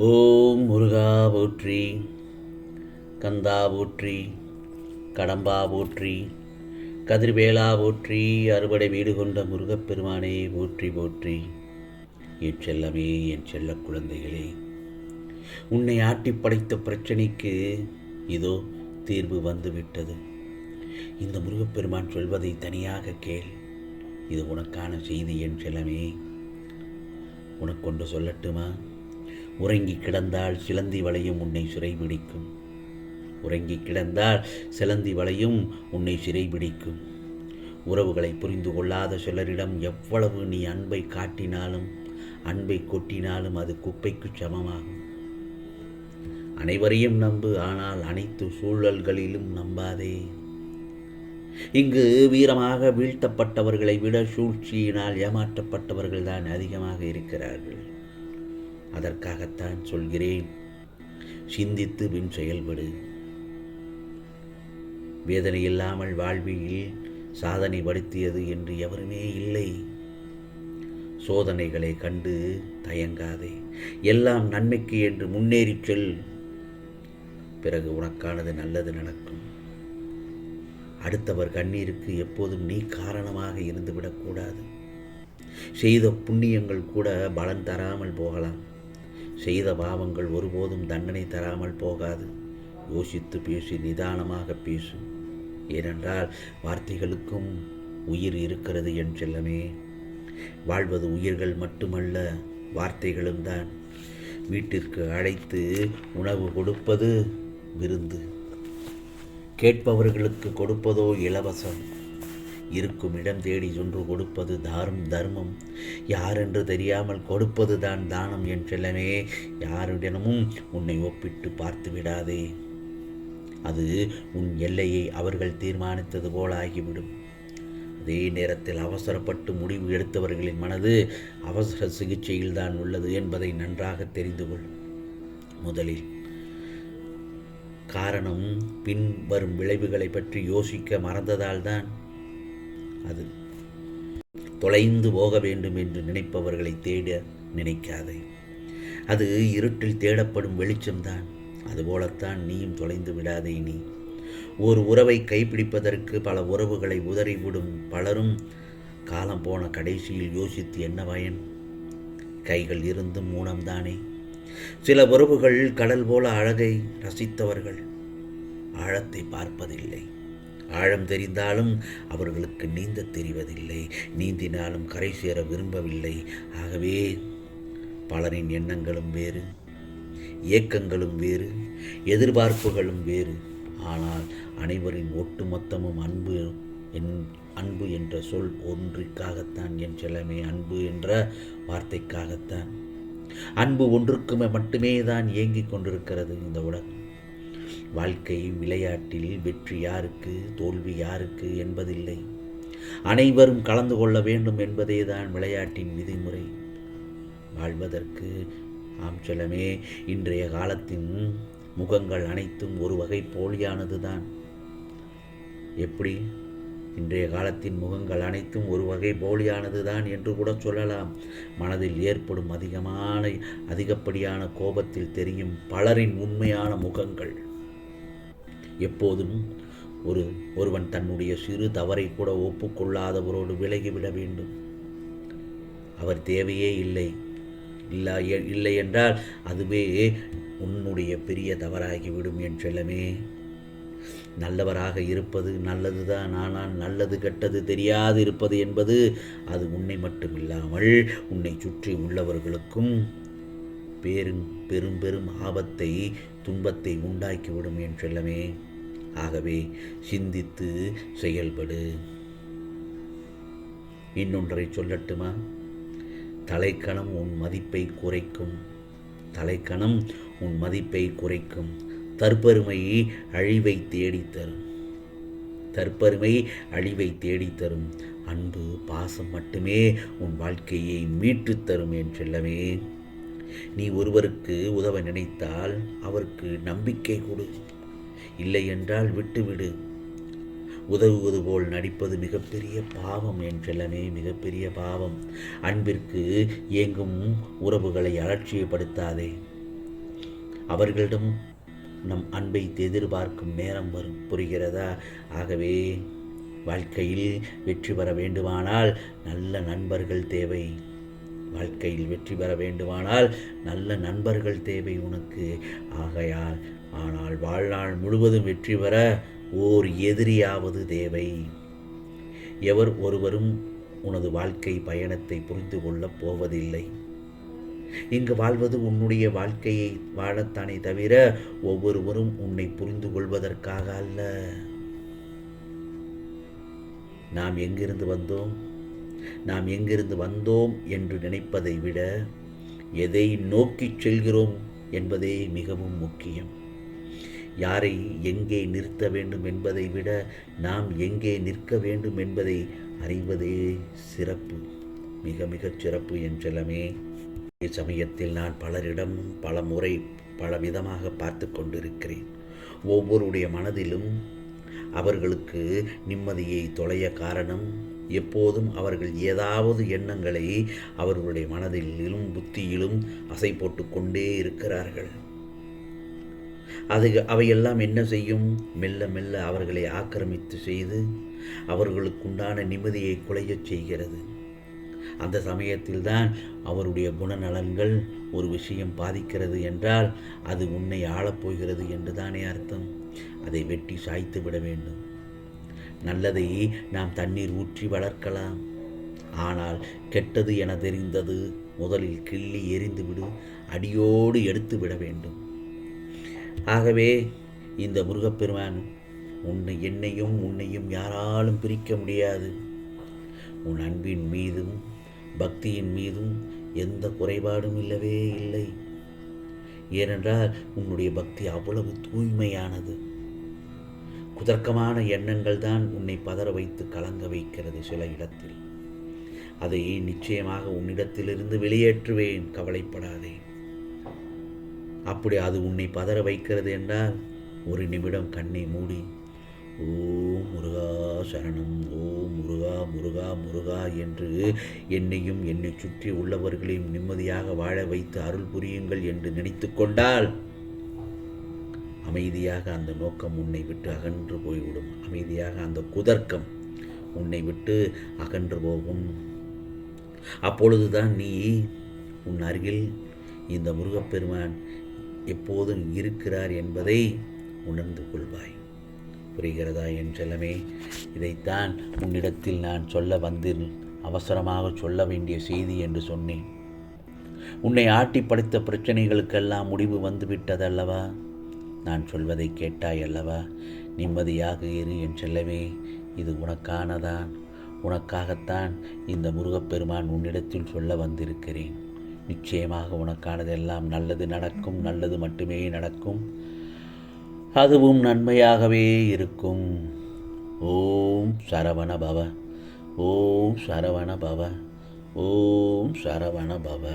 ஓம் முருகா போற்றி கந்தா போற்றி கடம்பா போற்றி கதிர்வேலா போற்றி அறுபடை வீடு கொண்ட முருகப்பெருமானே போற்றி போற்றி. என் செல்லமே என் செல்ல குழந்தைகளே உன்னை ஆட்டி படைத்த பிரச்சனைக்கு இதோ தீர்வு வந்துவிட்டது. இந்த முருகப்பெருமான் சொல்வதை தனியாக கேள். இது உனக்கான செய்தி என் செல்லமே. உனக்கொண்டு சொல்லட்டுமா? உறங்கி கிடந்தால் சிலந்தி வளையும் உன்னை சிறைபிடிக்கும். உறங்கி கிடந்தால் சிலந்தி வளையும் உன்னை சிறைபிடிக்கும். உறவுகளை புரிந்து கொள்ளாத சிலரிடம் எவ்வளவு நீ அன்பை காட்டினாலும் அன்பை கொட்டினாலும் அது குப்பைக்கு சமமாகும். அனைவரையும் நம்பு ஆனால் அனைத்து சூழல்களிலும் நம்பாதே. இங்கு வீரமாக வீழ்த்தப்பட்டவர்களை விட சூழ்ச்சியினால் ஏமாற்றப்பட்டவர்கள் தான் அதிகமாக இருக்கிறார்கள். அதற்காகத்தான் சொல்கிறேன். சிந்தித்து பின் செயல்படு. வேதனை இல்லாமல் வாழ்வில் சாதனை படுத்தியது என்று எவருமே இல்லை. சோதனைகளை கண்டு தயங்காதே. எல்லாம் நன்மைக்கு என்று முன்னேறிச் செல். பிறகு உனக்கானது நல்லது நடக்கும். அடுத்தவர் கண்ணீருக்கு எப்போதும் நீ காரணமாக இருந்துவிடக்கூடாது செய்த புண்ணியங்கள் கூட பலன் தராமல் போகலாம். செய்த பாவங்கள் ஒருபோதும் தண்டனை தராமல் போகாது. யோசித்து பேசி நிதானமாக பேசு. ஏனென்றால் வார்த்தைகளுக்கும் உயிர் இருக்கிறது என் செல்லமே. வாழ்வது உயிர்கள் மட்டுமல்ல வார்த்தைகளும் தான். வீட்டிற்கு அழைத்து உணவு கொடுப்பது விருந்து. கேட்பவர்களுக்கு கொடுப்பதோ இலவசம். இருக்கும் இடம் தேடி ஒன்று கொடுப்பது தாரும் தர்மம். யாரென்று தெரியாமல் கொடுப்பது தான் தானம் என் செல்லமே. யாருடனும் உன்னை ஒப்பிட்டு பார்த்து விடாதே. அது உன் எல்லையை அவர்கள் தீர்மானித்தது போலாகிவிடும் அதே நேரத்தில் அவசரப்பட்டு முடிவு எடுத்தவர்களின் மனது அவசர சிகிச்சையில் தான் உள்ளது என்பதை நன்றாக தெரிந்து கொள். முதலில் காரணம் பின்வரும் விளைவுகளை பற்றி யோசிக்க மறந்ததால்தான். அது. தொலைந்து போக வேண்டும் என்று நினைப்பவர்களை தேட நினைக்காதே. அது இருட்டில் தேடப்படும் வெளிச்சம்தான். அதுபோலத்தான் நீயும் தொலைந்து விடாதே நீ. ஒரு உறவை கைப்பிடிப்பதற்கு பல உறவுகளை உதறிவிடும் பலரும் காலம் போன கடைசியில் யோசித்து என்ன பயன்? கைகள் இருந்தும் ஊனம்தானே? சில உறவுகள் கடல் போல அழகை ரசித்தவர்கள். ஆழத்தை பார்ப்பதில்லை. ஆழம் தெரிந்தாலும் அவர்களுக்கு நீந்த தெரிவதில்லை. நீந்தினாலும் கரை சேர விரும்பவில்லை. ஆகவே பலரின் எண்ணங்களும் வேறு இயக்கங்களும் வேறு எதிர்பார்ப்புகளும் வேறு. ஆனால் அனைவரின் ஒட்டுமொத்தமும் அன்பு என் அன்பு என்ற சொல் ஒன்றிற்காகத்தான் என் செல்லமே அன்பு என்ற வார்த்தைக்காகத்தான். அன்பு ஒன்றுக்குமே மட்டுமே தான் இயங்கிக் கொண்டிருக்கிறது இந்த உலகம். வாழ்க்கை விளையாட்டில் வெற்றி யாருக்கு தோல்வி யாருக்கு என்பதில்லை. அனைவரும் கலந்து கொள்ள வேண்டும் என்பதே தான் விளையாட்டின் விதிமுறை. வாழ்வதற்கு ஆம் செல்லமே இன்றைய காலத்தின் முகங்கள் அனைத்தும் ஒரு வகை போலியானது தான் எப்படி? இன்றைய காலத்தின் முகங்கள் அனைத்தும் ஒரு வகை போலியானது தான் என்று கூட சொல்லலாம். மனதில் ஏற்படும் அதிகமான அதிகப்படியான கோபத்தில் தெரியும் பலரின் உண்மையான முகங்கள். எப்போதும் ஒரு ஒருவன் தன்னுடைய சிறு தவறை கூட ஒப்புக்கொள்ளாதவரோடு விலகிவிட வேண்டும். அவர் தேவையே இல்லை. இல்லா இல்லை என்றால் அதுவே உன்னுடைய பெரிய தவறாகிவிடும் என் செல்லமே. நல்லவராக இருப்பது நல்லதுதான். ஆனால் நல்லது கெட்டது தெரியாது இருப்பது என்பது அது உன்னை மட்டும் இல்லாமல் உன்னை சுற்றி உள்ளவர்களுக்கும் பெரும் பெரும் பெரும் ஆபத்தை துன்பத்தை உண்டாக்கிவிடும் என் செல்லமே. ஆகவே சிந்தித்து செயல்படு. இன்னொன்றை சொல்லட்டுமா? தலைக்கணம் உன் மதிப்பை குறைக்கும். தலைக்கணம் உன் மதிப்பை குறைக்கும். தற்பெருமை அழிவை தேடித்தரும். தற்பெருமை அழிவை தேடித்தரும். அன்பு பாசம் மட்டுமே உன் வாழ்க்கையை மீட்டுத் தரும் என் செல்லமே. நீ ஒருவருக்கு உதவ நினைத்தால் அவருக்கு நம்பிக்கை கொடு. இல்லை என்றால் விட்டுவிடு. உதவுவது போல் நடிப்பது மிகப்பெரிய பாவம் என் செல்லமே மிகப்பெரிய பாவம். அன்பிற்கு இயங்கும் உறவுகளை அலட்சியப்படுத்தாதே. அவர்களிடம் நம் அன்பை எதிர்பார்க்கும் நேரம் வரும் புரிகிறதா? ஆகவே வாழ்க்கையில் வெற்றி பெற வேண்டுமானால் நல்ல நண்பர்கள் தேவை. வாழ்க்கையில் வெற்றி பெற வேண்டுமானால் நல்ல நண்பர்கள் தேவை உனக்கு. ஆகையால் ஆனால் வாழ்நாள் முழுவதும் வெற்றி பெற ஓர் எதிரியாவது தேவை. எவர் ஒருவரும் உனது வாழ்க்கை பயணத்தை புரிந்து கொள்ளப் போவதில்லை. இங்கு வாழ்வது உன்னுடைய வாழ்க்கையை வாழத்தானே தவிர ஒவ்வொருவரும் உன்னை புரிந்து கொள்வதற்காக அல்ல. நாம் எங்கிருந்து வந்தோம்? நாம் எங்கிருந்து வந்தோம் என்று நினைப்பதை விட எதை நோக்கிச் செல்கிறோம் என்பதே மிகவும் முக்கியம். யாரை எங்கே நிறுத்த வேண்டும் என்பதை விட நாம் எங்கே நிற்க வேண்டும் என்பதை அறிவதே சிறப்பு மிக மிகச் சிறப்பு என்றெல்லாமே சமயத்தில் நான் பலரிடம் பல முறை பல விதமாக பார்த்து கொண்டிருக்கிறேன். ஒவ்வொருடைய மனதிலும் அவர்களுக்கு நிம்மதியை தொலைய காரணம் எப்போதும் அவர்கள் ஏதாவது எண்ணங்களை அவர்களுடைய மனதிலும் புத்தியிலும் அசை போட்டு கொண்டே இருக்கிறார்கள். அது அவையெல்லாம் என்ன செய்யும்? மெல்ல மெல்ல அவர்களை ஆக்கிரமித்து செய்து அவர்களுக்குண்டான நிம்மதியை குலையச் செய்கிறது. அந்த சமயத்தில்தான் அவருடைய குணநலன்கள் ஒரு விஷயம் பாதிக்கிறது என்றால் அது உன்னை ஆளப்போகிறது என்று தானே அர்த்தம். அதை வெட்டி சாய்த்து விட வேண்டும். நல்லதை நாம் தண்ணீர் ஊற்றி வளர்க்கலாம். ஆனால் கெட்டது என தெரிந்தது முதலில் கிள்ளி எரிந்துவிடு அடியோடு எடுத்து விட வேண்டும். ஆகவே இந்த முருகப்பெருமான் உன்னை என்னையும் உன்னையும் யாராலும் பிரிக்க முடியாது. உன் அன்பின் மீதும் பக்தியின் மீதும் எந்த குறைபாடும் இல்லவே இல்லை. ஏனென்றால் உன்னுடைய பக்தி அவ்வளவு தூய்மையானது. குதர்க்கமான எண்ணங்கள் தான் உன்னை பதற வைத்து கலங்க வைக்கிறது சில இடத்தில். அதை நிச்சயமாக உன்னிடத்திலிருந்து வெளியேற்றுவேன் கவலைப்படாதே. அப்படி அது உன்னை பதற வைக்கிறது என்றால் ஒரு நிமிடம் கண்ணை மூடி ஓம் முருகா சரணம் ஓம் முருகா முருகா முருகா என்று என்னையும் என்னை சுற்றி உள்ளவர்களையும் நிம்மதியாக வாழ வைத்து அருள் புரியுங்கள் என்று நினைத்து கொண்டால் அமைதியாக அந்த நோக்கம் உன்னை விட்டு அகன்று போய்விடும். அமைதியாக அந்த குதர்க்கம் உன்னை விட்டு அகன்று போகும். அப்பொழுதுதான் நீ உன் அருகில் இந்த முருகப்பெருமான் எப்போதும் இருக்கிறார் என்பதை உணர்ந்து கொள்வாய். புரிகிறதா என் செல்லமே? இதைத்தான் உன்னிடத்தில் நான் சொல்ல வந்து அவசரமாக சொல்ல வேண்டிய செய்தி என்று சொன்னேன். உன்னை ஆட்டி படைத்த பிரச்சனைகளுக்கெல்லாம் முடிவு வந்துவிட்டதல்லவா? நான் சொல்வதை கேட்டாய் அல்லவா? நிம்மதியாக இரு என் செல்லவே இது உனக்கானதான். உனக்காகத்தான் இந்த முருகப்பெருமான் உன்னிடத்தில் சொல்ல வந்திருக்கிறேன். நிச்சயமாக உனக்கானதெல்லாம் நல்லது நடக்கும் நல்லது மட்டுமே நடக்கும். அதுவும் நன்மையாகவே இருக்கும். ஓம் சரவண பவ. ஓம் சரவண பவ. ஓம் சரவண பவ.